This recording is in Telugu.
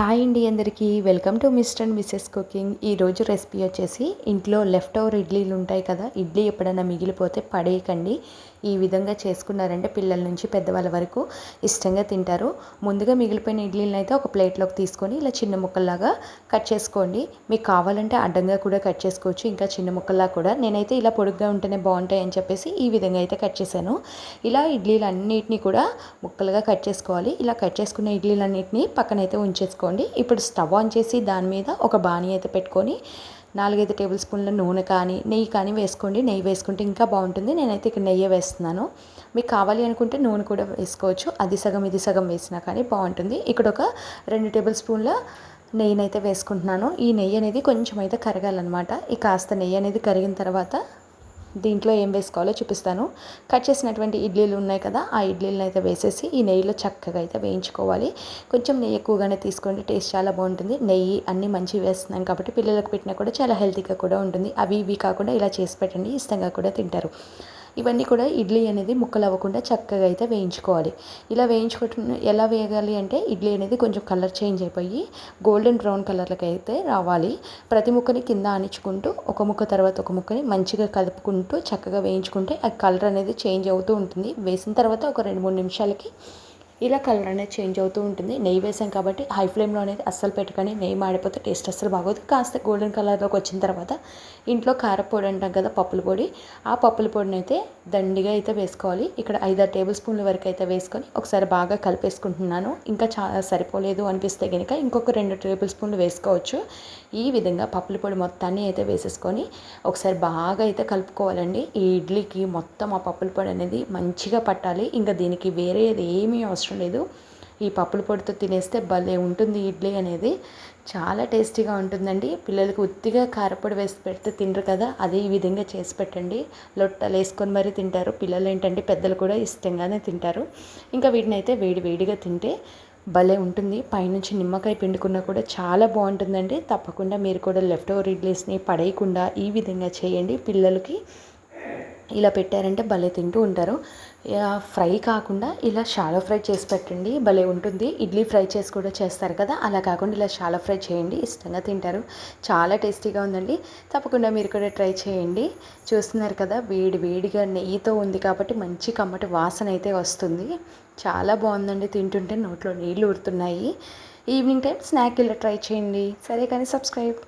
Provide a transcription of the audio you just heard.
హాయ్ అండి అందరికీ. Welcome to mister and Mrs cooking. ఈరోజు రెసిపీ వచ్చేసి ఇంట్లో లెఫ్ట్ ఓవర్ ఇడ్లీలు ఉంటాయి కదా ఇడ్లీ ఎప్పుడైనా మిగిలిపోతే పడేయకండి. ఈ విధంగా చేసుకున్నారంటే పిల్లల నుంచి పెద్దవాళ్ళ వరకు ఇష్టంగా తింటారు. ముందుగా మిగిలిపోయిన ఇడ్లీలను అయితే ఒక ప్లేట్లోకి తీసుకొని ఇలా చిన్న ముక్కల్లాగా కట్ చేసుకోండి. మీకు కావాలంటే అడ్డంగా కూడా కట్ చేసుకోవచ్చు ఇంకా చిన్న ముక్కల్లా కూడా. నేనైతే ఇలా పొడుగ్గా ఉంటేనే బాగుంటాయి అని చెప్పేసి ఈ విధంగా అయితే కట్ చేశాను. ఇలా ఇడ్లీలు అన్నిటినీ కూడా ముక్కలుగా కట్ చేసుకోవాలి. ఇలా కట్ చేసుకున్న ఇడ్లీలన్నిటిని పక్కనైతే ఉంచేసుకోండి. ఇప్పుడు స్టవ్ ఆన్ చేసి దాని మీద ఒక బాణీ అయితే పెట్టుకొని నాలుగైదు టేబుల్ స్పూన్ల నూనె కానీ నెయ్యి కానీ వేసుకోండి. నెయ్యి వేసుకుంటే ఇంకా బాగుంటుంది. నేనైతే ఇక్కడ నెయ్యి వేస్తున్నాను. మీకు కావాలి అనుకుంటే నూనె కూడా వేసుకోవచ్చు. అది సగం ఇది సగం వేసినా కానీ బాగుంటుంది. ఇక్కడ ఒక రెండు టేబుల్ స్పూన్ల నెయ్యిని అయితే వేసుకుంటున్నాను. ఈ నెయ్యి అనేది కొంచెం అయితే కరగాలన్నమాట. ఈ కాస్త నెయ్యి అనేది కరిగిన తర్వాత దీంట్లో ఏం వేసుకోవాలో చూపిస్తాను. కట్ చేసినటువంటి ఇడ్లీలు ఉన్నాయి కదా ఆ ఇడ్లీలను అయితే వేసేసి ఈ నెయ్యిలో చక్కగా అయితే వేయించుకోవాలి. కొంచెం నెయ్యి ఎక్కువగానే తీసుకోండి టేస్ట్ చాలా బాగుంటుంది. నెయ్యి అన్నీ మంచివి వేస్తున్నాను కాబట్టి పిల్లలకు పెట్టినా కూడా చాలా హెల్తీగా కూడా ఉంటుంది. అవి ఇవి కాకుండా ఇలా చేసి పెట్టండి ఇష్టంగా కూడా తింటారు. ఇవన్నీ కూడా ఇడ్లీ అనేది ముక్కలు అవ్వకుండా చక్కగా అయితే వేయించుకోవాలి. ఇలా వేయించుకుంటున్న ఎలా వేయగాలి అంటే ఇడ్లీ అనేది కొంచెం కలర్ చేంజ్ అయిపోయి గోల్డెన్ బ్రౌన్ కలర్లకు అయితే రావాలి. ప్రతి ముక్కని కింద ఆనించుకుంటూ ఒక ముక్క తర్వాత ఒక ముక్కని మంచిగా కలుపుకుంటూ చక్కగా వేయించుకుంటే ఆ కలర్ అనేది చేంజ్ అవుతూ ఉంటుంది. వేసిన తర్వాత ఒక రెండు మూడు నిమిషాలకి ఇలా కలర్ అనేది చేంజ్ అవుతూ ఉంటుంది. నెయ్యి వేసాం కాబట్టి హై ఫ్లేమ్లో అనేది అస్సలు పెట్టుకొని నెయ్యి మాడిపోతే టేస్ట్ అస్సలు బాగోదు. కాస్త గోల్డెన్ కలర్లోకి వచ్చిన తర్వాత ఇంట్లో కారపొడి అంటాం కదా పప్పుల పొడి ఆ పప్పుల పొడిని అయితే దండిగా అయితే వేసుకోవాలి. ఇక్కడ ఐదారు టేబుల్ స్పూన్ల వరకు అయితే వేసుకొని ఒకసారి బాగా కలిపేసుకుంటున్నాను. ఇంకా చా సరిపోలేదు అనిపిస్తే కనుక ఇంకొక రెండు టేబుల్ స్పూన్లు వేసుకోవచ్చు. ఈ విధంగా పప్పుల పొడి మొత్తాన్ని అయితే వేసేసుకొని ఒకసారి బాగా అయితే కలుపుకోవాలండి. ఈ ఇడ్లీకి మొత్తం ఆ పప్పుల పొడి అనేది మంచిగా పట్టాలి. ఇంకా దీనికి వేరేది ఏమీ అవసరం అవసరం లేదు. ఈ పప్పుల పొడితో తినేస్తే భలే ఉంటుంది ఇడ్లీ అనేది. చాలా టేస్టీగా ఉంటుందండి. పిల్లలకి ఉత్తిగా కారపొడి వేసి పెడితే తినరు కదా అదే ఈ విధంగా చేసి పెట్టండి. లొట్టలు వేసుకొని మరీ తింటారు. పిల్లలు ఏంటంటే పెద్దలు కూడా ఇష్టంగానే తింటారు. ఇంకా వీటిని అయితే వేడి వేడిగా తింటే భలే ఉంటుంది. పైనుంచి నిమ్మకాయ పిండుకున్నా కూడా చాలా బాగుంటుందండి. తప్పకుండా మీరు కూడా లెఫ్ట్ ఓవర్ ఇడ్లీస్ని పడేయకుండా ఈ విధంగా చేయండి పిల్లలకి. ఇలా పెట్టారంటే భలే తింటూ ఉంటారు. ఫ్రై కాకుండా ఇలా షాలో ఫ్రై చేసి పెట్టండి భలే ఉంటుంది. ఇడ్లీ ఫ్రై చేసి కూడా చేస్తారు కదా అలా కాకుండా ఇలా షాలో ఫ్రై చేయండి ఇష్టంగా తింటారు. చాలా టేస్టీగా ఉందండి. తప్పకుండా మీరు కూడా ట్రై చేయండి. చూస్తున్నారు కదా వేడి వేడిగా నెయ్యితో ఉంది కాబట్టి మంచి కమ్మటి వాసన అయితే వస్తుంది. చాలా బాగుందండి తింటుంటే నోట్లో నీళ్ళు ఊరుతున్నాయి. ఈవినింగ్ టైం స్నాక్ ఇలా ట్రై చేయండి. సరే కానీ సబ్స్క్రైబ్.